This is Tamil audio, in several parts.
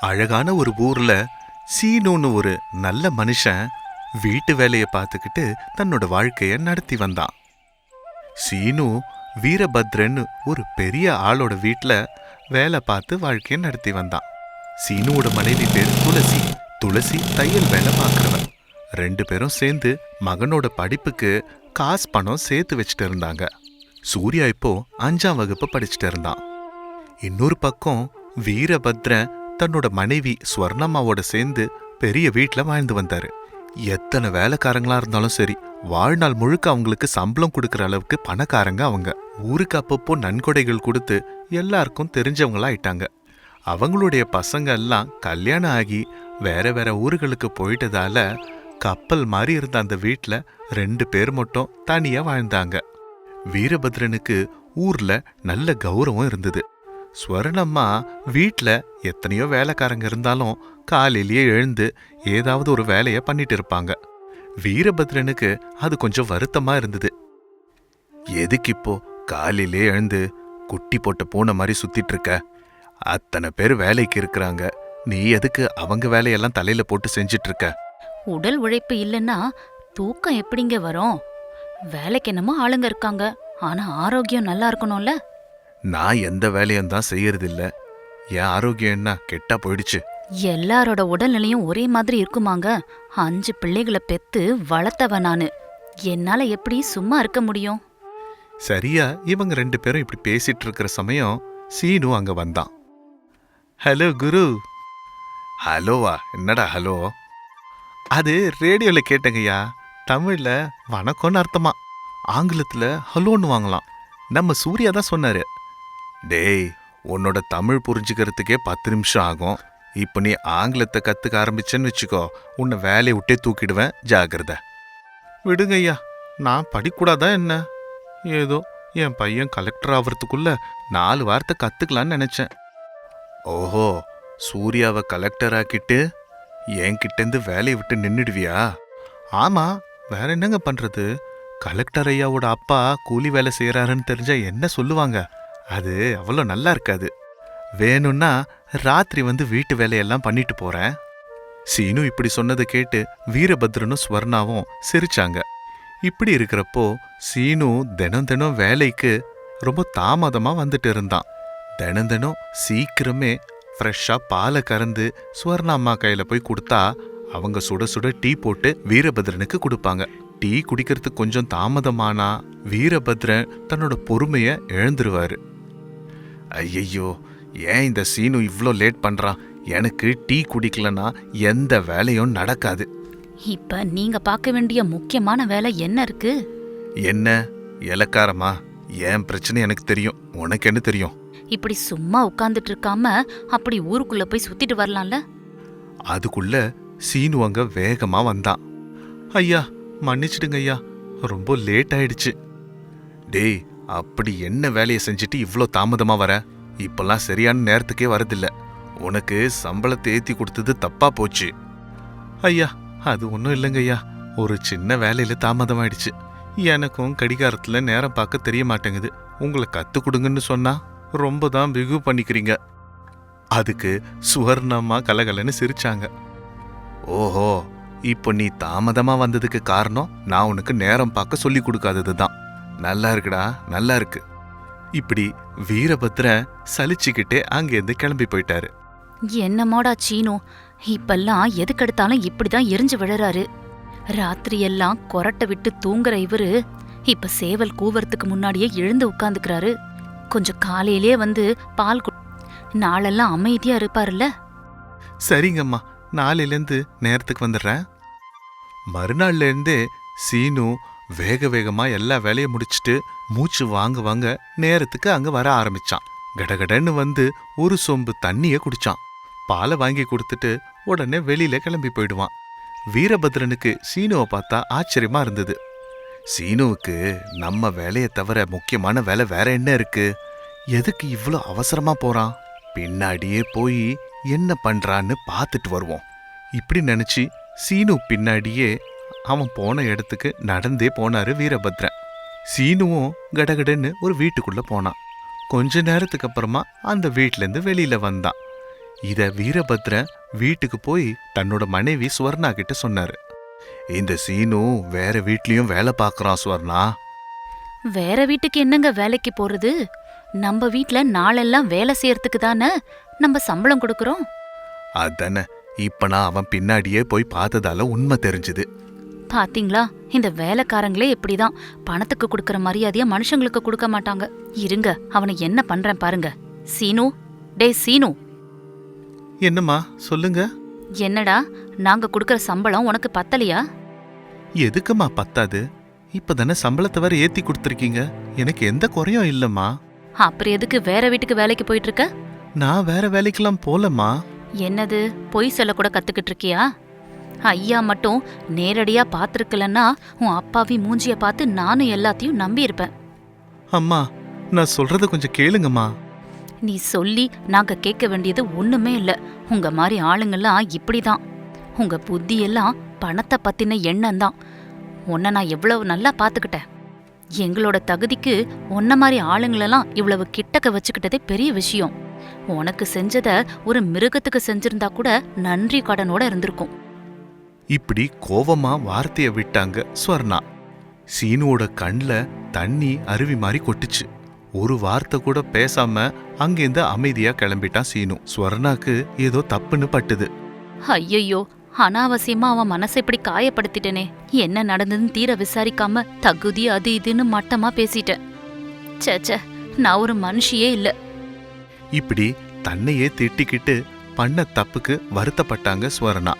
அழகான ஒரு ஊர்ல சீனுன்னு ஒரு நல்ல மனுஷன் வீட்டு வேலையை பார்த்துக்கிட்டு தன்னோட வாழ்க்கையை நடத்தி வந்தான். சீனு வீரபத்ரன்னு ஒரு பெரிய ஆளோட வீட்டில் வேலை பார்த்து வாழ்க்கையை நடத்தி வந்தான். சீனுவோட மனைவி பேர் துளசி. துளசி தையல் வேலை பார்க்குறவன். ரெண்டு பேரும் சேர்ந்து மகனோட படிப்புக்கு காசு பணம் சேர்த்து வச்சுட்டு இருந்தாங்க. சூர்யா இப்போ அஞ்சாம் வகுப்பு படிச்சுட்டு இருந்தான். இன்னொரு பக்கம் வீரபத்ரன் தன்னோட மனைவி ஸ்வர்ணம்மாவோட சேர்ந்து பெரிய வீட்ல வாழ்ந்து வந்தாரு. எத்தனை வேலைக்காரங்களா இருந்தாலும் சரி வாழ்நாள் முழுக்க அவங்களுக்கு சம்பளம் கொடுக்கற அளவுக்கு பணக்காரங்க அவங்க. ஊருக்கு அப்பப்போ நன்கொடைகள் கொடுத்து எல்லாருக்கும் தெரிஞ்சவங்களா ஆயிட்டாங்க. அவங்களுடைய பசங்க எல்லாம் கல்யாணம் ஆகி வேற வேற ஊர்களுக்கு போயிட்டதால கப்பல் மாதிரி இருந்த அந்த வீட்ல ரெண்டு பேர் மட்டும் தனியா வாழ்ந்தாங்க. வீரபத்ரனுக்கு ஊர்ல நல்ல கௌரவம் இருந்தது. ஸ்வர்ணம்மா வீட்ல எத்தனையோ வேலைக்காரங்க இருந்தாலும் காலையிலேயே எழுந்து ஏதாவது ஒரு வேலைய பண்ணிட்டு இருப்பாங்க. வீரபத்ரனுக்கு அது கொஞ்சம் வருத்தமா இருந்தது. எதுக்கு இப்போ காலையிலே எழுந்து குட்டி போட்ட பூனை மாதிரி சுத்திட்டு இருக்க? அத்தனை பேர் வேலைக்கு இருக்கிறாங்க. நீ எதுக்கு அவங்க வேலையெல்லாம் தலையில போட்டு செஞ்சிட்டு இருக்க? உடல் உழைப்பு இல்லைன்னா தூக்கம் எப்படிங்க வரும்? வேலைக்கு என்னமோ ஆளுங்க இருக்காங்க. ஆனா ஆரோக்கியம் நல்லா இருக்கணும்ல? நான் எந்த வேலையும் தான் செய்யறதில்ல. என் ஆரோக்கியம் என்ன? கெட்டா போயிடுச்சு. எல்லாரோட உடல்நிலையும் ஒரே மாதிரி இருக்குமாங்க. அஞ்சு பிள்ளைகளை பெத்து வளர்த்தவ நானு. என்னால எப்படி சும்மா இருக்க முடியும்? சரியா இவங்க ரெண்டு பேரும் இப்படி பேசிட்டு இருக்கிற சமயம் சீனு அங்க வந்தான். ஹலோ குரு. ஹலோவா என்னடா ஹலோ? அது ரேடியோல கேட்டங்கய்யா தமிழ்ல வணக்கம்னு அர்த்தமா. ஆங்கிலத்துல ஹலோன்னு வாங்கலாம். நம்ம சூர்யா தான் சொன்னாரு. டேய் உன்னோட தமிழ் புரிஞ்சுக்கிறதுக்கே பத்து நிமிஷம் ஆகும். இப்போ நீ ஆங்கிலத்தை கற்றுக்க ஆரம்பிச்சேன்னு வச்சுக்கோ உன்னை வேலையை விட்டே தூக்கிடுவேன். ஜாகிரதை விடுங்கய்யா நான் படிக்கூடாதா என்ன? ஏதோ என் பையன் கலெக்டர் ஆவறதுக்குள்ள நாலு வார்த்தை கற்றுக்கலான்னு நினச்சேன். ஓஹோ சூர்யாவை கலெக்டர் ஆக்கிட்டு என்கிட்டேருந்து வேலையை விட்டு நின்னுடுவியா? ஆமா வேற என்னங்க பண்றது? கலெக்டர் ஐயாவோட அப்பா கூலி வேலை செய்யறாருன்னு தெரிஞ்சா என்ன சொல்லுவாங்க? அது அவ்வளோ நல்லா இருக்காது. வேணும்னா ராத்திரி வந்து வீட்டு வேலையெல்லாம் பண்ணிட்டு போறேன். சீனு இப்படி சொன்னதை கேட்டு வீரபத்ரனும் ஸ்வர்ணாவும் சிரிச்சாங்க. இப்படி இருக்கிறப்போ சீனு தினம் தினம் வேலைக்கு ரொம்ப தாமதமா வந்துட்டு இருந்தான். தினம் தினம் சீக்கிரமே ஃப்ரெஷ்ஷா பாலை கறந்து ஸ்வர்ணா அம்மா கையில போய் கொடுத்தா அவங்க சுட சுட டீ போட்டு வீரபத்ரனுக்கு கொடுப்பாங்க. டீ குடிக்கிறதுக்கு கொஞ்சம் தாமதமானா வீரபத்ரன் தன்னோட பொறுமையை இழந்துருவாரு. ஐயையோ ஏன் இந்த சீனு இவ்ளோ லேட் பண்றான் எனக்கு டீ குடிக்கலனா எந்த வேலையும் நடக்காது. இப்ப நீங்க பார்க்க வேண்டிய முக்கியமான வேலை என்ன இருக்கு? என்ன? இலக்காரமா என் பிரச்சனை எனக்கு தெரியும். உனக்கு என்ன தெரியும்? இப்படி சும்மா உட்கார்ந்துட்டு இருக்காம அப்படி ஊருக்குள்ள போய் சுத்திட்டு வரலாம்ல? அதுக்குள்ள சீனு அங்க வேகமா வந்தான். ஐயா மன்னிச்சிடுங்க ஐயா. ரொம்ப லேட் ஆயிடுச்சு. டேய் அப்படி என்ன வேலையை செஞ்சுட்டு இவ்வளோ தாமதமா வர? இப்பெல்லாம் சரியான நேரத்துக்கே வரதில்ல. உனக்கு சம்பளத்தை ஏற்றி கொடுத்தது தப்பா போச்சு. ஐயா அது ஒன்றும் இல்லைங்க ஐயா. ஒரு சின்ன வேலையில் தாமதமாயிடுச்சு. எனக்கும் கடிகாரத்தில் நேரம் பார்க்க தெரிய மாட்டேங்குது. உங்களை கற்றுக் கொடுங்கன்னு சொன்னா ரொம்ப தான் பிகு பண்ணிக்கிறீங்க. அதுக்கு சுவர்ணமாக கலகலன்னு சிரிச்சாங்க. ஓஹோ இப்போ நீ தாமதமாக வந்ததுக்கு காரணம் நான் உனக்கு நேரம் பார்க்க சொல்லி கொடுக்காதது தான் நல்லா இருக்குடா நல்லா இருக்கு இப்படி வீரபத்ரன் சலிச்சுக்கிட்டே அங்கேருந்து கிளம்பி போயிட்டாரு. என்னமோடா சீனு இப்பெல்லாம் எதுக்கெடுத்தாலும் இப்படிதான் எரிஞ்சு விழறாரு. ராத்திரி எல்லாம் கொரட்டை விட்டு தூங்குற இவரு இப்ப சேவல் கூவறதுக்கு முன்னாடியே எழுந்து உட்கார்ந்துக்கிறாரு. கொஞ்சம் காலையிலே வந்து பால் கு நாளெல்லாம் அமைதியா இருப்பாருல்ல? சரிங்கம்மா நாளையிலேருந்து நேரத்துக்கு வந்துடுறேன். மறுநாள்ல இருந்தே சீனு வேக வேகமா எல்லா வேலையும் முடிச்சிட்டு மூச்சு வாங்க வாங்க நேரத்துக்கு அங்க வர ஆரம்பிச்சான். கடகடன்னு வந்து ஒரு சொம்பு தண்ணிய குடிச்சான். பாலை வாங்கி கொடுத்துட்டு உடனே வெளியில கிளம்பி போயிடுவான். வீரபத்ரனுக்கு சீனுவை பார்த்தா ஆச்சரியமா இருந்தது. சீனுவுக்கு நம்ம வேலையை தவிர முக்கியமான வேலை வேற என்ன இருக்கு? எதுக்கு இவ்ளோ அவசரமா போறான்? பின்னாடியே போய் என்ன பண்றான்னு பார்த்துட்டு வருவோம். இப்படி நினைச்சு சீனு பின்னாடியே அவன் போன இடத்துக்கு நடந்தே போனாரு வீரபத்ரன். சீனுவும் கடகடன்னு ஒரு வீட்டுக்குள்ள போனான். கொஞ்ச நேரத்துக்கு அப்புறமா அந்த வீட்ல இருந்து வெளியில வந்தான். இத வீரபத்ரன் வீட்டுக்கு போய் தன்னோட மனைவி சுவர்ணா கிட்ட சொன்னாரு. இந்த சீனு வேற வீட்லயும் வேலை பார்க்கறான் சுவர்ணா. வேற வீட்டுக்கு என்னங்க வேலைக்கு போறது? நம்ம வீட்ல நாளெல்லாம் வேலை செய்யறதுக்கு தானே நம்ம சம்பளம் கொடுக்கறோம்? அதானே இப்ப நான் அவன் பின்னாடியே போய் பார்த்ததால உண்மை தெரிஞ்சுது. பாத்தீங்களா? இந்த வேலைக்காரங்களே இப்படிதான். பணத்துக்கு கொடுக்கற மரியாதைய மனுஷங்களுக்கு கொடுக்க மாட்டாங்க. இருங்க அவனை என்ன பண்றேன் பாருங்க. சீனு? டேய் சீனு? என்னம்மா சொல்லுங்க. என்னடா நாங்க கொடுக்கற சம்பளம் உனக்கு பத்தலையா? எதுக்குமா பத்தாது? இப்பதானே சம்பளத்தை வேற ஏத்தி கொடுத்துருக்கீங்க. எனக்கு எந்த குறையும் இல்லம்மா. அப்புறம் எதுக்கு வேற வீட்டுக்கு வேலைக்கு போயிட்டு இருக்க? நான் வேற வேலைக்கெல்லாம் போலம்மா. என்னது பொய் சொல்ல கூட கத்துக்கிட்டு இருக்கியா? ஐயா மட்டும் நேரடியா பாத்திருக்கலன்னா உன் அப்பாவி மூஞ்சிய பார்த்து நானும் எல்லாத்தையும் நம்பி இருப்பேன் அம்மா நான் சொல்றத கொஞ்சம் கேளுங்கம்மா. நீ சொல்லி நாங்க கேட்க வேண்டியது ஒண்ணுமே இல்ல. உங்க மாதிரி ஆளுங்கெல்லாம் இப்படிதான். உங்க புத்தி எல்லாம் பணத்தை பத்தின எண்ணம் தான் உன்னை நான் எவ்வளவு நல்லா பாத்துக்கிட்டேன். எங்களோட தகுதிக்கு உன்ன மாதிரி ஆளுங்களெல்லாம் இவ்வளவு கிட்டக்க வச்சுக்கிட்டதே பெரிய விஷயம். உனக்கு செஞ்சத ஒரு மிருகத்துக்கு செஞ்சிருந்தா கூட நன்றி கடனோட இருந்திருக்கும். இப்படி கோவமா வார்த்தைய விட்டாங்க ஸ்வர்ணா. சீனுவோட கண்ல தண்ணி அருவி மாதிரி கொட்டுச்சு. ஒரு வார்த்தை கூட பேசாம அங்கேருந்து அமைதியா கிளம்பிட்டான் சீனு. ஸ்வர்ணாக்கு ஏதோ தப்புன்னு பட்டுது. ஐயையோ அனாவசியமா அவன் மனசை இப்படி காயப்படுத்திட்டனே. என்ன நடந்ததுன்னு தீர விசாரிக்காம தகுதி அது இதுன்னு மட்டமா பேசிட்டேன். ச்சே ச்சே நான் ஒரு மனுஷியே இல்ல. இப்படி தன்னையே திட்டிக்கிட்டு பண்ண தப்புக்கு வருத்தப்பட்டாங்க ஸ்வர்ணா.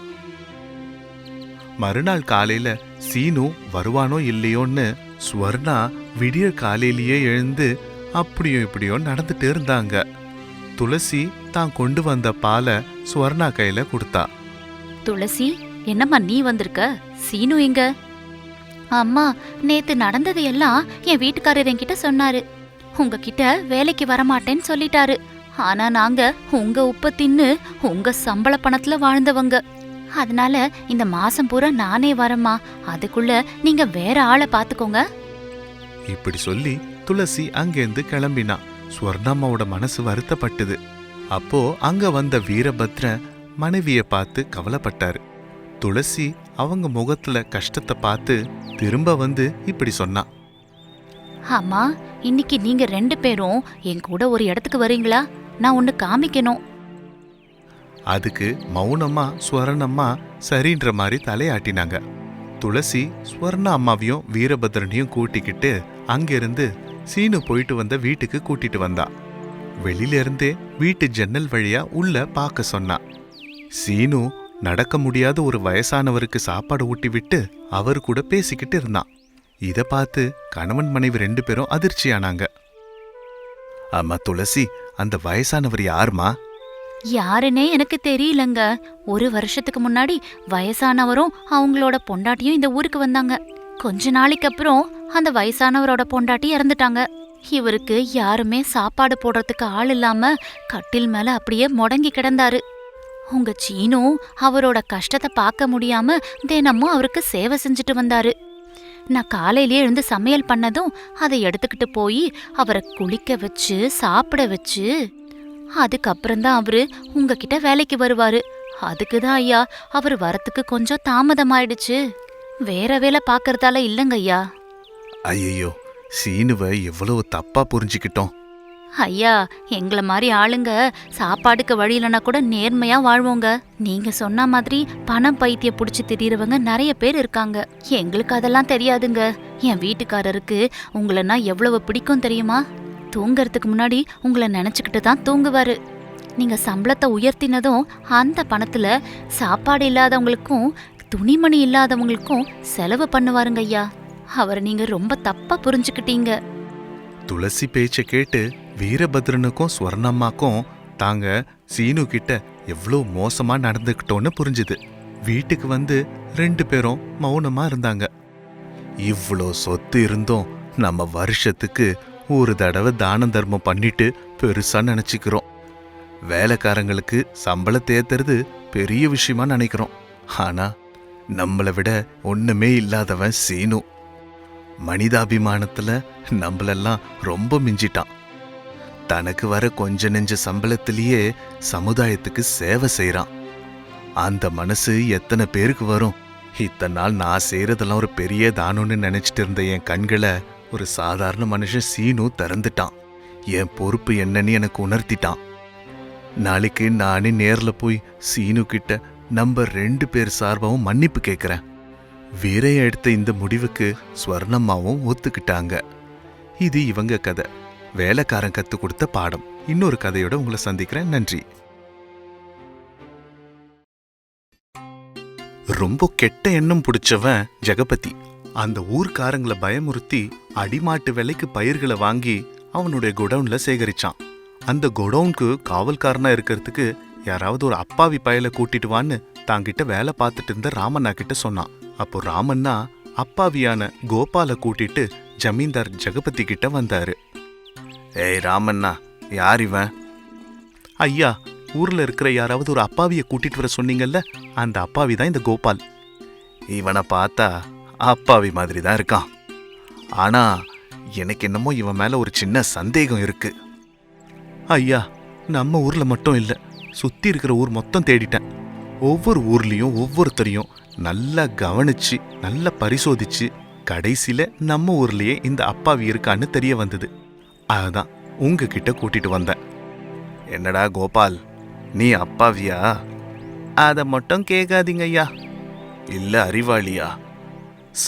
மறுநாள் காலையில சீனு வருவானோ இல்லையோன்னு ஸ்வர்ணா விடிய காலையிலேயே எழுந்து அப்படியோ இப்படியோ நடந்துட்டு இருந்தாங்க. துளசி தான் கொண்டு வந்த பாலை ஸ்வர்ணா கையில கொடுத்தா. துளசி என்னம்மா நீ வந்திருக்க? சீனு எங்க? அம்மா நேத்து நடந்தது எல்லாம் என் வீட்டுக்காரர் என்கிட்ட சொன்னாரு. உங்ககிட்ட வேலைக்கு வரமாட்டேன்னு சொல்லிட்டாரு. ஆனா நாங்க உங்க உப்ப தின்னு உங்க சம்பள பணத்துல வாழ்ந்தவங்க. அதனால இந்த மாசம் பூரா நானே வரேம்மா. அதுக்குள்ள நீங்க வேற ஆளை பாத்துக்கோங்க. இப்படி சொல்லி துளசி அங்கேருந்து கிளம்பினா. ஸ்வர்ணம்மாவோட மனசு வருத்தப்பட்டது. அப்போ அங்க வந்த வீரபத்ரன் மனைவிய பார்த்து கவலைப்பட்டாரு. துளசி அவங்க முகத்துல கஷ்டத்தை பார்த்து திரும்ப வந்து இப்படி சொன்னா. அம்மா இன்னைக்கு நீங்க ரெண்டு பேரும் என் கூட ஒரு இடத்துக்கு வரீங்களா? நான் ஒன்னு காமிக்கணும். அதுக்கு மௌனமா ஸ்வரணம்மா சரின்ற மாதிரி தலையாட்டினாங்க. துளசி ஸ்வர்ண அம்மாவையும் வீரபத்ரனையும் கூட்டிக்கிட்டு அங்கிருந்து சீனு போயிட்டு வந்த வீட்டுக்கு கூட்டிட்டு வந்தா. வெளியில இருந்தே வீட்டு ஜன்னல் வழியா உள்ள பார்க்க சொன்னா. சீனு நடக்க முடியாத ஒரு வயசானவருக்கு சாப்பாடு ஊட்டி விட்டு அவர் கூட பேசிக்கிட்டு இருந்தான். இத பார்த்து கணவன் மனைவி ரெண்டு பேரும் அதிர்ச்சியானாங்க. அம்மா துளசி அந்த வயசானவர் யாருமா? யாருன்னே எனக்கு தெரியலங்க. ஒரு வருஷத்துக்கு முன்னாடி வயசானவரும் அவங்களோட பொண்டாட்டியும் இந்த ஊருக்கு வந்தாங்க. கொஞ்ச நாளைக்கு அப்புறம் அந்த வயசானவரோட பொண்டாட்டி இறந்துட்டாங்க. இவருக்கு யாருமே சாப்பாடு போடுறதுக்கு ஆள் இல்லாம கட்டில் மேல அப்படியே முடங்கி கிடந்தாரு. உங்க சீனு அவரோட கஷ்டத்தை பார்க்க முடியாம தினமும் அவருக்கு சேவை செஞ்சுட்டு வந்தாரு. நான் காலையிலேயே எழுந்து சமையல் பண்ணதும் அதை எடுத்துக்கிட்டு போய் அவரை குளிக்க வச்சு சாப்பிட வச்சு அதுக்கப்புறம் தான் அவரு உங்ககிட்ட வேலைக்கு வருவாரு. அதுக்கு தான் ஐயா அவர் வரத்துக்கு கொஞ்சம் தாமதமாயிடுச்சு. வேற வேலை பார்க்கறதால இல்லைங்க ஐயா. ஐயோ சீனுவை எவ்வளவு தப்பா புரிஞ்சுக்கிட்டோம். ஐயா எங்கள மாதிரி ஆளுங்க சாப்பாடுக்கு வழி கூட நேர்மையா வாழ்வோங்க. நீங்க சொன்ன மாதிரி பணம் பைத்திய புடிச்சு திரியறவங்க நிறைய பேர் இருக்காங்க. எங்களுக்கு அதெல்லாம் தெரியாதுங்க. என் வீட்டுக்காரருக்கு உங்களன்னா எவ்வளவு பிடிக்கும் தெரியுமா? தூங்கறதுக்கு முன்னாடி உங்களை நினச்சிக்கிட்டு தான் தூங்குவாரு. நீங்கள் சம்பளத்தை உயர்த்தினதும் அந்த பணத்தில் சாப்பாடு இல்லாதவங்களுக்கும் துணிமணி இல்லாதவங்களுக்கும் செலவு பண்ணுவாருங்க ஐயா. அவரை நீங்கள் ரொம்ப தப்பாக புரிஞ்சுக்கிட்டீங்க. துளசி பேச்சை கேட்டு வீரபத்ரனுக்கும் ஸ்வர்ணம்மாக்கும் தாங்க சீனு கிட்ட எவ்வளோ மோசமா நடந்துக்கிட்டோன்னு புரிஞ்சுது. வீட்டுக்கு வந்து ரெண்டு பேரும் மௌனமா இருந்தாங்க. இவ்வளோ சொத்து இருந்தும் நம்ம வருஷத்துக்கு ஒரு தடவை தான தர்மம் பண்ணிட்டு பெருசா நினைச்சுக்கிறோம். வேலைக்காரங்களுக்கு சம்பளத்தை ஏத்துறது பெரிய விஷயமா நினைக்கிறோம். ஆனா நம்மளை விட ஒண்ணுமே இல்லாதவன் சீனு. மனிதாபிமானத்துல நம்மளெல்லாம் ரொம்ப மிஞ்சிட்டான். தனக்கு வர கொஞ்ச நெஞ்ச சம்பளத்திலேயே சமுதாயத்துக்கு சேவை செய்யறான் அந்த மனசு எத்தனை பேருக்கு வரும்? இத்தனை நாள் நான் செய்யறதெல்லாம் ஒரு பெரிய தானம்னு நினைச்சிட்டு இருந்த என் கண்களை ஒரு சாதாரண மனுஷன் சீனு திறந்துட்டான். என் பொறுப்பு என்னன்னு எனக்கு உணர்த்திட்டான். நாளைக்கு நானே நேரில் போய் சீனு கிட்ட நம்ம ரெண்டு பேர் சார்பாகவும் மன்னிப்பு கேட்குறேன் வீரைய எடுத்த இந்த முடிவுக்கு ஸ்வர்ணம்மாவும் ஒத்துக்கிட்டாங்க. இது இவங்க கதை. வேலைக்காரன் கற்றுக் கொடுத்த பாடம். இன்னொரு கதையோட உங்களை சந்திக்கிறேன். நன்றி. ரொம்ப கெட்ட எண்ணம் பிடிச்சவன் ஜெகபதி. அந்த ஊர்க்காரங்களை பயமுறுத்தி அடிமாட்டு விலைக்கு பயிர்களை வாங்கி அவனுடைய குடவுன்ல சேகரிச்சான். அந்த குடவுனுக்கு காவல்காரனா இருக்கிறதுக்கு யாராவது ஒரு அப்பாவி பயல கூட்டிட்டு வான்னு தாங்கிட்ட வேலை பார்த்துட்டு இருந்த ராமண்ணா கிட்ட சொன்னான். அப்போ ராமண்ணா அப்பாவியான கோபால கூட்டிட்டு ஜமீன்தார் ஜெகபதி கிட்ட வந்தாரு. ஏய் ராமண்ணா யார் இவன்? ஐயா ஊர்ல இருக்கிற யாராவது ஒரு அப்பாவிய கூட்டிட்டு வர சொன்னீங்கல்ல அந்த அப்பாவி தான் இந்த கோபால். இவனை பார்த்தா அப்பாவி மாதிரி தான் இருக்கான். ஆனா எனக்கு என்னமோ இவன் மேல ஒரு சின்ன சந்தேகம் இருக்கு. ஐயா நம்ம ஊர்ல மட்டும் இல்லை சுத்தி இருக்கிற ஊர் மொத்தம் தேடிட்டேன். ஒவ்வொரு ஊர்லயும் ஒவ்வொருத்தரையும் நல்லா கவனிச்சு நல்லா பரிசோதிச்சு கடைசியில நம்ம ஊர்லயே இந்த அப்பாவி இருக்கான்னு தெரிய வந்தது. அதுதான் உங்ககிட்ட கூட்டிட்டு வந்தேன். என்னடா கோபால் நீ அப்பாவியா? அதை மட்டும் கேட்காதீங்க ஐயா. இல்ல அறிவாளியா?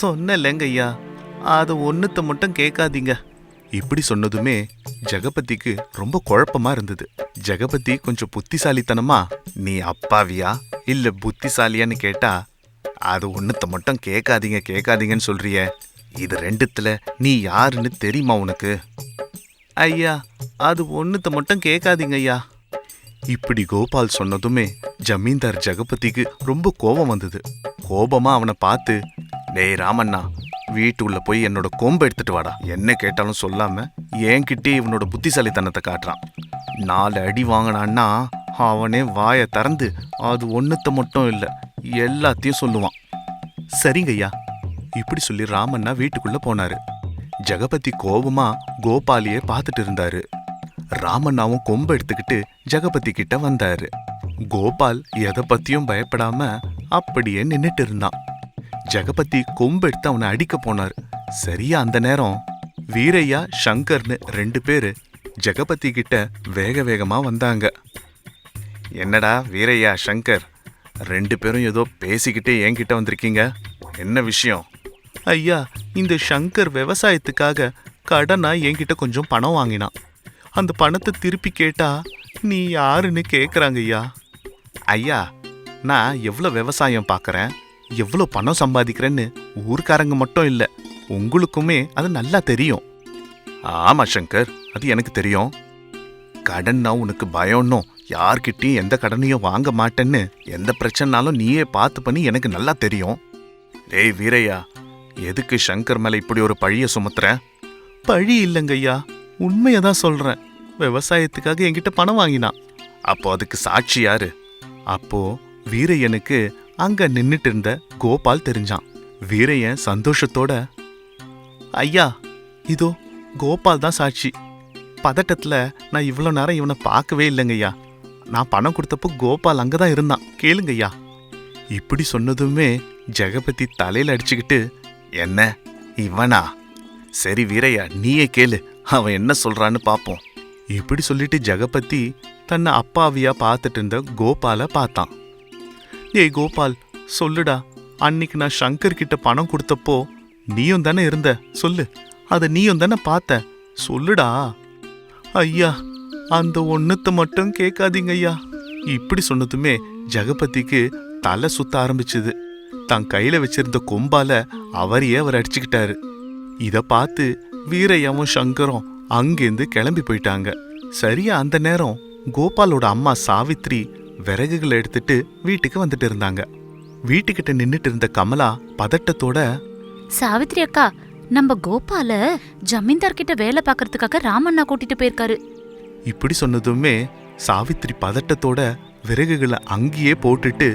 சொன்னலங்க ஐயா அது ஒன்னுத்த மட்டும் கேட்காதீங்க. இப்படி சொன்னதுமே ஜெகபதிக்கு ரொம்ப குழப்பமா இருந்தது. ஜெகபதி கொஞ்சம் புத்திசாலித்தனமா நீ அப்பாவியா? இல்ல புத்திசாலியான்னு கேட்டா அது ஒன்னுத்த மட்டும் கேட்காதீங்க கேட்காதீங்கன்னு சொல்றியே. இது ரெண்டுத்துல நீ யாருன்னு தெரியுமா உனக்கு? ஐயா அது ஒன்னுத்த மட்டும் கேட்காதீங்க ஐயா இப்படி கோபால் சொன்னதுமே ஜமீன்தார் ஜெகபதிக்கு ரொம்ப கோபம் வந்தது. கோபமா அவனை பார்த்து டேய் ராமண்ணா வீட்டுக்குள்ள போய் என்னோட கொம்பை எடுத்துட்டு வாடா. என்ன கேட்டாலும் சொல்லாம என்கிட்டே இவனோட புத்திசாலித்தனத்தை காட்டுறான். நாலு அடி வாங்கினான்னா அவனே வாயை திறந்து அது ஒன்றுத்த மட்டும் இல்லை எல்லாத்தையும் சொல்லுவான். சரிங்கய்யா இப்படி சொல்லி ராமண்ணா வீட்டுக்குள்ள போனாரு. ஜெகபதி கோபமா கோபாலியே பார்த்துட்டு இருந்தாரு. ராமண்ணாவும் கொம்பு எடுத்துக்கிட்டு ஜெகபதி கிட்ட வந்தாரு. கோபால் எதை பத்தியும் பயப்படாம அப்படியே நின்னுட்டு இருந்தான். ஜெகபதி கொம்பெடுத்து அவனை அடிக்க போனார். சரியா அந்த நேரம் வீரையா ஷங்கர்னு ரெண்டு பேரு ஜெகபதி கிட்ட வேக வேகமா வந்தாங்க. என்னடா வீரையா ஷங்கர் ரெண்டு பேரும் ஏதோ பேசிக்கிட்டே என்கிட்ட வந்திருக்கீங்க. என்ன விஷயம்? ஐயா இந்த ஷங்கர் விவசாயத்துக்காக கடனா என்கிட்ட கொஞ்சம் பணம் வாங்கினான் அந்த பணத்தை திருப்பி கேட்டா நீ யாருன்னு கேக்குறாங்க ஐயா ஐயா நான் எவ்வளோ விவசாயம் பார்க்குறேன் எவ்வளோ பணம் சம்பாதிக்கிறேன்னு ஊர்க்காரங்க மட்டும் இல்லை உங்களுக்குமே அது நல்லா தெரியும். ஆமா சங்கர் அது எனக்கு தெரியும். கடன்னா உனக்கு பயம்னும் யார்கிட்டயும் எந்த கடனையும் வாங்க மாட்டேன்னு எந்த பிரச்சனைனாலும் நீயே பார்த்து பண்ணி எனக்கு நல்லா தெரியும். டேய் வீரையா எதுக்கு சங்கர் மேல இப்படி ஒரு பழிய சுமத்துற? பழி இல்லைங்கய்யா உண்மையை தான் சொல்றேன். விவசாயத்துக்காக என்கிட்ட பணம் வாங்கினான். அப்போ அதுக்கு சாட்சி யாரு? அப்போ வீரையனுக்கு அங்க நின்னுட்டு இருந்த கோபால் தெரிஞ்சான். வீரையன் சந்தோஷத்தோட ஐயா இதோ கோபால் தான் சாட்சி. பதட்டத்துல நான் இவ்வளோ நேரம் இவனை பார்க்கவே இல்லைங்கய்யா. நான் பணம் கொடுத்தப்போ கோபால் அங்கே தான் இருந்தான். கேளுங்கய்யா. இப்படி சொன்னதுமே ஜெகபதி தலையில் அடிச்சுக்கிட்டு என்ன இவனா? சரி வீரையா நீயே கேளு. அவன் என்ன சொல்றான்னு பார்ப்போம் இப்படி சொல்லிட்டு ஜெகபதி தன்னை அப்பாவியா பார்த்துட்டு இருந்த கோபால பார்த்தான். ஏய் கோபால் சொல்லுடா. அன்னைக்கு நான் சங்கர் கிட்ட பணம் கொடுத்தப்போ நீயும் தானே இருந்த? சொல்லு. அத நீயும் தானே பார்த்த? சொல்லுடா. ஐயா அந்த ஒண்ணுத்த மட்டும் கேட்காதீங்க ஐயா. இப்படி சொன்னதுமே ஜெகபதிக்கு தலை சுத்த ஆரம்பிச்சது. தன் கையில வச்சிருந்த கொம்பால அவரையே அவர் அடிச்சுக்கிட்டாரு. இத பார்த்து வீரையாவும் சங்கரும் அங்கேருந்து கிளம்பி போயிட்டாங்க. சரியா அந்த நேரம் கோபாலோட அம்மா சாவித்ரி விறகுகளை எடுத்துட்டு வீட்டுக்கு வந்துட்டு இருந்தாங்க. வீட்டுக்கிட்ட நின்னுட்டு இருந்த கமலா பதட்டத்தோட சாவித்ரி அக்கா நம்ம கோபால ஜமீன்தார் கிட்ட வேலை பார்க்கறதுக்காக ராமண்ணா கூட்டிட்டு போயிருக்காரு. இப்படி சொன்னதுமே சாவித்ரி பதட்டத்தோட விறகுகளை அங்கேயே போட்டுட்டு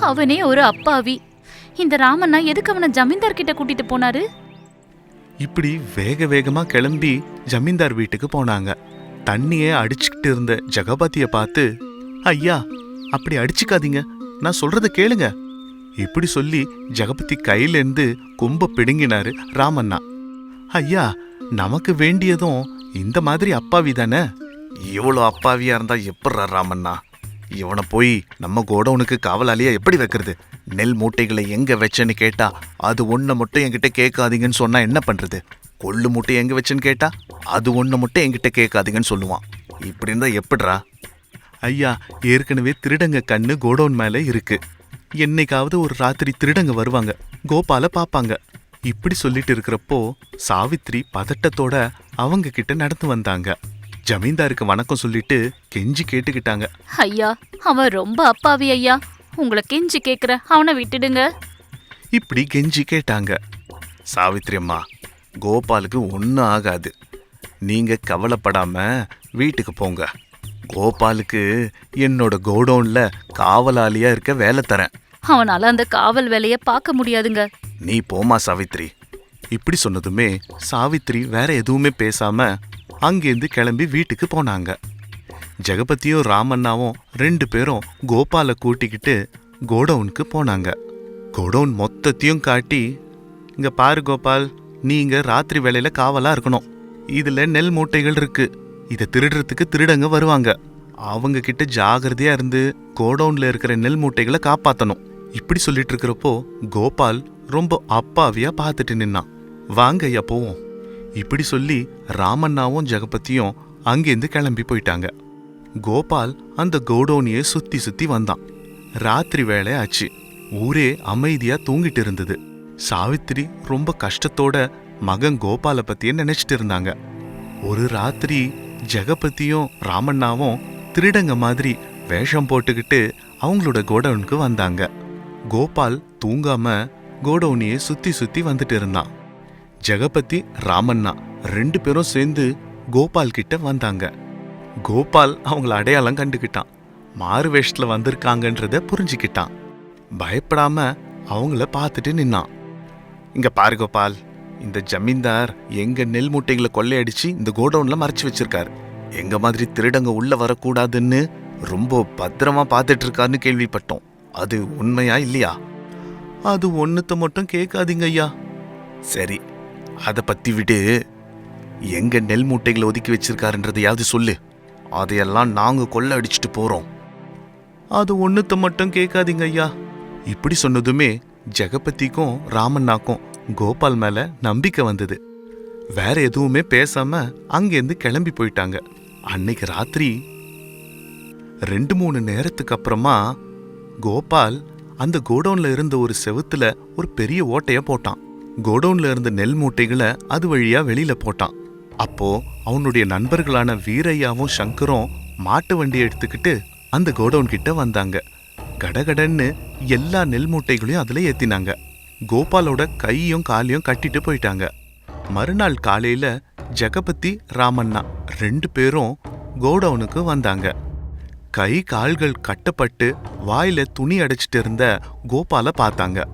அவனே ஒரு அப்பாவி. இந்த ராமண்ணா எதுக்கு அவனை ஜமீன்தார் கிட்ட கூட்டிட்டு போனாரு? இப்படி வேக வேகமா கிளம்பி ஜமீன்தார் வீட்டுக்கு போனாங்க. தண்ணியே அடிச்சுக்கிட்டு இருந்த ஜெகபதிய பார்த்து ஐயா அப்படி அடிச்சுக்காதீங்க. நான் சொல்றத கேளுங்க. இப்படி சொல்லி ஜெகபதி கையிலேருந்து கும்ப பிடுங்கினாரு ராமண்ணா. ஐயா நமக்கு வேண்டியதும் இந்த மாதிரி அப்பாவி தானே? இவ்வளோ அப்பாவியா இருந்தா எப்பட்றா ராமண்ணா? இவனை போய் நம்ம கோடவுனுக்கு காவலாளியா எப்படி வைக்கிறது? நெல் மூட்டைகளை எங்க வச்சேன்னு கேட்டா அது ஒன்றை மட்டும் என்கிட்ட கேட்காதீங்கன்னு சொன்னா என்ன பண்றது? கொள்ளு மூட்டை எங்க வச்சேன்னு கேட்டா அது ஒன்றை மட்டும் என்கிட்ட கேட்காதீங்கன்னு சொல்லுவான். இப்படி இருந்தா எப்படிரா ஐயா ஏற்கனவே திருடங்க கண்ணு கோடவுன் மேல இருக்கு. என்னைக்காவது ஒரு ராத்திரி திருடங்க வருவாங்க. கோபால பாப்பாங்க. இப்படி சொல்லிட்டு இருக்கிறப்போ சாவித்ரி பதட்டத்தோட அவங்க கிட்ட நடந்து வந்தாங்க. ஜமீன்தாருக்கு வணக்கம் சொல்லிட்டு கெஞ்சி கேட்டுக்கிட்டாங்க. ஐயா அவன் ரொம்ப அப்பாவி ஐயா. உங்களை கெஞ்சி கேக்குற அவனை விட்டுடுங்க. இப்படி கெஞ்சி கேட்டாங்க. சாவித்ரி அம்மா கோபாலுக்கு ஒன்றும் ஆகாது. நீங்க கவலைப்படாம வீட்டுக்கு போங்க. கோபாலுக்கு என்னோட கோடவுன்ல காவலாளியா இருக்க வேலை தரேன். அவனால அந்த காவல் வேலைய பார்க்க முடியாதுங்க. நீ போமா சாவித்ரி. இப்படி சொன்னதுமே சாவித்ரி வேற எதுவுமே பேசாம அங்கேருந்து கிளம்பி வீட்டுக்கு போனாங்க. ஜெகபதியும் ராமண்ணாவும் ரெண்டு பேரும் கோபாலை கூட்டிக்கிட்டு கோடவுனுக்கு போனாங்க. கோடவுன் மொத்தத்தையும் காட்டி இங்க பாரு கோபால் நீங்க ராத்திரி வேலையில காவலா இருக்கணும். இதுல நெல் மூட்டைகள் இருக்கு. இதை திருடுறதுக்கு திருடங்க வருவாங்க. அவங்க கிட்ட ஜாகிரதையா இருந்து கோடவுன்ல இருக்கிற நெல் மூட்டைகளை காப்பாத்தணும். இப்படி சொல்லிட்டு இருக்கிறப்போ கோபால் ரொம்ப அப்பாவியா பார்த்துட்டு நின்னான். வாங்க ஐயா போவோம். இப்படி சொல்லி ராமண்ணாவும் ஜெகபதியும் அங்கேருந்து கிளம்பி போயிட்டாங்க. கோபால் அந்த கோடோனியை சுத்தி சுத்தி வந்தான். ராத்திரி வேலை ஆச்சு. ஊரே அமைதியா தூங்கிட்டு இருந்தது. சாவித்திரி ரொம்ப கஷ்டத்தோட மகன் கோபால பத்தியே நினைச்சிட்டு இருந்தாங்க. ஒரு ராத்திரி ஜெகபதியும் ராமண்ணாவும் திருடங்க மாதிரி வேஷம் போட்டுக்கிட்டு அவங்களோட கோடவுனுக்கு வந்தாங்க. கோபால் தூங்காம கோடவுனியை சுத்தி சுத்தி வந்துட்டு இருந்தான். ஜெகபதி ராமண்ணா ரெண்டு பேரும் சேர்ந்து கோபால் கிட்ட வந்தாங்க. கோபால் அவங்கள அடையாளம் கண்டுக்கிட்டான். மாறு வேஷத்துல வந்திருக்காங்கன்றத புரிஞ்சுக்கிட்டான். பயப்படாம அவங்கள பார்த்துட்டு நின்னான். இங்க பாரு கோபால் இந்த ஜமீன்தார் எங்க நெல் மூட்டைகளை கொள்ளையடிச்சு இந்த கோடவுன்ல மறைச்சு வச்சிருக்காரு. எங்க மாதிரி திருடங்க உள்ள வரக்கூடாதுன்னு ரொம்ப பத்திரமா பார்த்துட்டு இருக்காருன்னு கேள்விப்பட்டோம். அது உண்மையா இல்லையா? அது ஒன்னுத்த மட்டும் கேட்காதீங்க ஐயா. சரி அதை பத்தி விடு. எங்க நெல் மூட்டைகளை ஒதுக்கி வச்சிருக்காருன்றதையாவது சொல்லு. அதையெல்லாம் நாங்க கொள்ள அடிச்சுட்டு போறோம். அது ஒன்னுத்த மட்டும் கேட்காதீங்க ஐயா. இப்படி சொன்னதுமே ஜெகபதிக்கும் ராமண்ணாக்கும் கோபால் மேல நம்பிக்கை வந்தது. வேற எதுவுமே பேசாம அங்கேருந்து கிளம்பி போயிட்டாங்க. அன்னைக்கு ராத்திரி ரெண்டு மூணு நேரத்துக்கு அப்புறமா கோபால் அந்த கோடவுன்ல இருந்த ஒரு செவுத்துல ஒரு பெரிய ஓட்டைய போட்டான். கோடவுன்ல இருந்த நெல் மூட்டைகளை அது வழியா வெளியில போட்டான். அப்போ அவனுடைய நண்பர்களான வீரையாவும் சங்கரும் மாட்டு வண்டி எடுத்துக்கிட்டு அந்த கோடவுன் கிட்ட வந்தாங்க. கடகடன்னு எல்லா நெல் மூட்டைகளையும் அதுல ஏத்தினாங்க. கோபாலோட கையும் காலையும் கட்டிட்டு போயிட்டாங்க. மறுநாள் காலையில ஜெகபதி ராமண்ணா ரெண்டு பேரும் கோடவுனுக்கு வந்தாங்க. கை கால்கள் கட்டப்பட்டு வாயில துணி அடைச்சிட்டு இருந்த கோபால பார்த்தாங்க.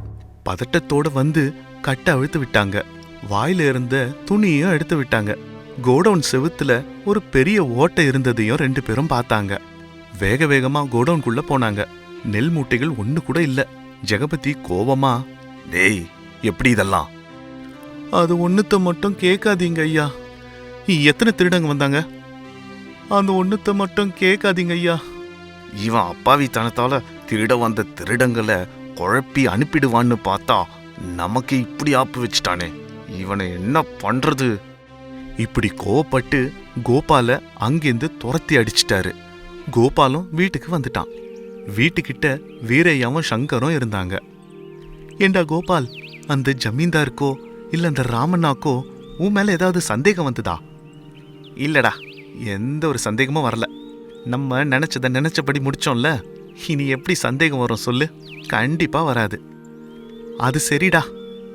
பதட்டத்தோட வந்து கட்ட அழுத்து விட்டாங்க. வாயில இருந்த துணியையும் எடுத்து விட்டாங்க. கோடவுன் செவுத்துல ஒரு பெரிய ஓட்டை இருந்ததையும் ரெண்டு பேரும் பார்த்தாங்க. வேக வேகமா கோடவுன்குள்ள போனாங்க. நெல் மூட்டைகள் ஒன்னு கூட இல்ல. ஜெகபதி கோவமா டேய் எப்படி இதெல்லாம்? அது ஒண்ணுத்த மட்டும் கேட்காதீங்க ஐயா. எத்தனை திருடங்க வந்தாங்க? அந்த ஒண்ணுத்த மட்டும் கேட்காதீங்க ஐயா. இவன் அப்பாவித்தனத்தால திருட வந்த திருடங்களை குழப்பி அனுப்பிடுவான்னு பார்த்தா நமக்கு இப்படி ஆப்பு வச்சுட்டானே. இவனை என்ன பண்றது? இப்படி கோவப்பட்டு கோபால அங்கேருந்து துரத்தி அடிச்சிட்டாரு. கோபாலும் வீட்டுக்கு வந்துட்டான். வீட்டுக்கிட்ட வீரையாவும் சங்கரும் இருந்தாங்க. ஏண்டா கோபால்? அந்த ஜமீன்தாருக்கோ இல்ல அந்த ராமண்ணாக்கோ உன் மேல ஏதாவது சந்தேகம் வந்ததா? இல்லடா எந்த ஒரு சந்தேகமும் வரல. நம்ம நினைச்சத நினைச்சபடி முடிச்சோம்ல இனி எப்படி சந்தேகம் வரும் சொல்லு? கண்டிப்பா வராது. அது சரிடா.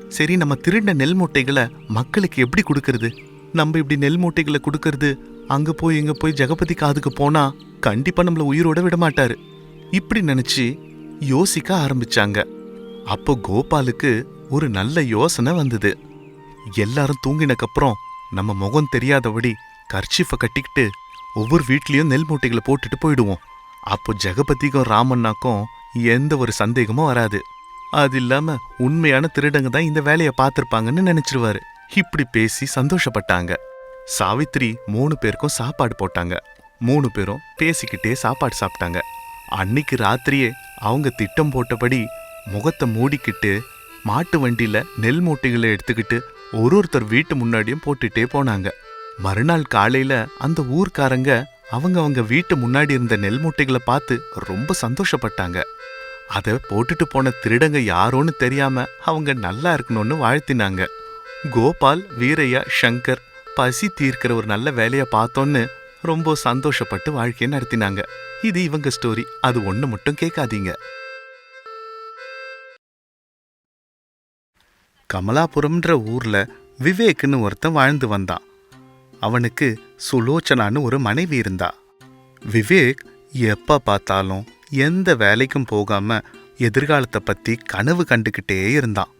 சரி நம்ம திருடின நெல் மூட்டைகளை மக்களுக்கு எப்படி கொடுக்கறது? நம்ம இப்படி நெல் மூட்டைகளை கொடுக்கறது அங்க போய் இங்க போய் ஜெகபதி காதுக்கு போனா கண்டிப்பா நம்மள உயிரோட விட மாட்டாரு இப்படி நினைச்சு யோசிக்க ஆரம்பிச்சாங்க. அப்போ கோபாலுக்கு ஒரு நல்ல யோசனை வந்தது. எல்லாரும் தூங்கினக்கப்புறம் நம்ம முகம் தெரியாதபடி கர்ச்சிஃபை கட்டிக்கிட்டு ஒவ்வொரு வீட்லயும் நெல் மூட்டைகளை போட்டுட்டு போயிடுவோம். அப்போ ஜெகபதிக்கும் ராமண்ணாக்கும் எந்த ஒரு சந்தேகமும் வராது. அது இல்லாம உண்மையான திருடங்க தான் இந்த வேலையை பார்த்திருப்பாங்கன்னு நினைச்சிருவாரு. இப்படி பேசி சந்தோஷப்பட்டாங்க. சாவித்திரி மூணு பேருக்கும் சாப்பாடு போட்டாங்க. மூணு பேரும் பேசிக்கிட்டே சாப்பாடு சாப்பிட்டாங்க. அன்னைக்கு ராத்திரியே அவங்க திட்டம் போட்டபடி முகத்தை மூடிக்கிட்டு மாட்டு வண்டியில நெல் மூட்டைகளை எடுத்துக்கிட்டு ஒரு ஒருத்தர் வீட்டு முன்னாடியும் போட்டுட்டே போனாங்க. மறுநாள் காலையில அந்த ஊர்க்காரங்க அவங்க அவங்க வீட்டு முன்னாடி இருந்த நெல் மூட்டைகளை பார்த்து ரொம்ப சந்தோஷப்பட்டாங்க. அதை போட்டுட்டு போன திருடங்க யாரோன்னு தெரியாம அவங்க நல்லா இருக்கணும்னு வாழ்த்தினாங்க. கோபால் வீரையா சங்கர் பசி தீர்க்கிற ஒரு நல்ல வேலையை பார்த்தோன்னு ரொம்ப சந்தோஷப்பட்டு வாழ்க்கையை நடத்தினாங்க. இது இவங்க ஸ்டோரி அது ஒண்ணு மட்டும் கேட்காதீங்க. கமலாபுரம்ன்ற ஊர்ல விவேக்னு ஒருத்தன் வாழ்ந்து வந்தான். அவனுக்கு சுலோச்சனான்னு ஒரு மனைவி இருந்தா. விவேக் எப்ப பார்த்தாலும் எந்த வேலைக்கும் போகாம எதிர்காலத்தை பத்தி கனவு கண்டுகிட்டே இருந்தான்.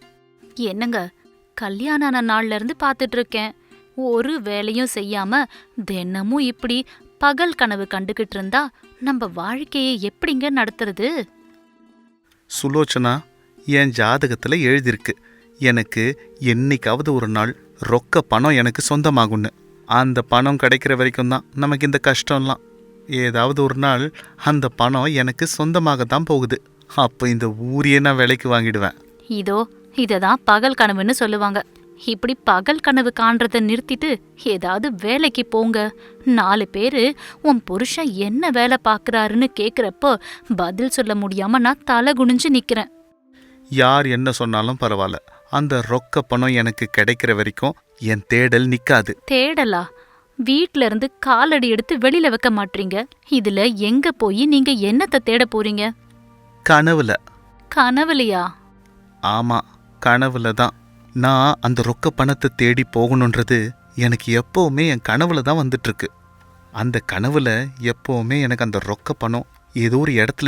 என்னங்க கல்யாணம் ஆன நாள்ல இருந்து பார்த்துட்டு இருக்கேன். ஒரு வேலையும் செய்யாம தினமும் இப்படி பகல் கனவு கண்டுகிட்டு இருந்தா நம்ம வாழ்க்கையை எப்படிங்க நடத்துறது? சுலோச்சனா என் ஜாதகத்துல எழுதியிருக்கு. எனக்கு என்னைக்காவது ஒரு நாள் ரொக்க பணம் எனக்கு சொந்தமாகும்னு. அந்த பணம் கிடைக்கிற வரைக்கும் தான் நமக்கு இந்த கஷ்டம்லாம். ஏதாவது ஒரு நாள் அந்த பணம் எனக்கு சொந்தமாக தான் போகுது. அப்போ இந்த ஊரையே நான் விலைக்கு வாங்கிடுவேன். இதோ இததான் பகல் கனவுன்னு சொல்லுவாங்க. இப்படி பகல் கனவு காண்றத நிறுத்திட்டு ஏதாவது வேலைக்கு போங்க. நாலு பேரு உன் புருஷன் என்ன வேலை பார்க்கறாருன்னு கேக்குறப்போ பதில் சொல்ல முடியாம நான் தலை குனிஞ்சு நிக்கிறேன். யார் என்ன சொன்னாலும் பரவாயில்ல. அந்த ரொக்க பணம் எனக்கு கிடைக்கிற வரைக்கும் என் தேடல் நிக்காது. தேடலா? வீட்ல இருந்து காலடி எடுத்து வெளியில வைக்க மாட்டீங்க. இதுல எங்க போய் நீங்க என்னத்தை தேட போறீங்க? கனவுல. கனவுலையா? ஆமா கனவுல தான். நான் அந்த ரொக்க பணத்தை தேடி போகணுன்றது எனக்கு எப்பவுமே என் கனவுல தான் வந்துட்டு இருக்கு அந்த கனவுல எப்பவுமே எனக்கு அந்த ரொக்க பணம் ஏதோ ஒரு இடத்துல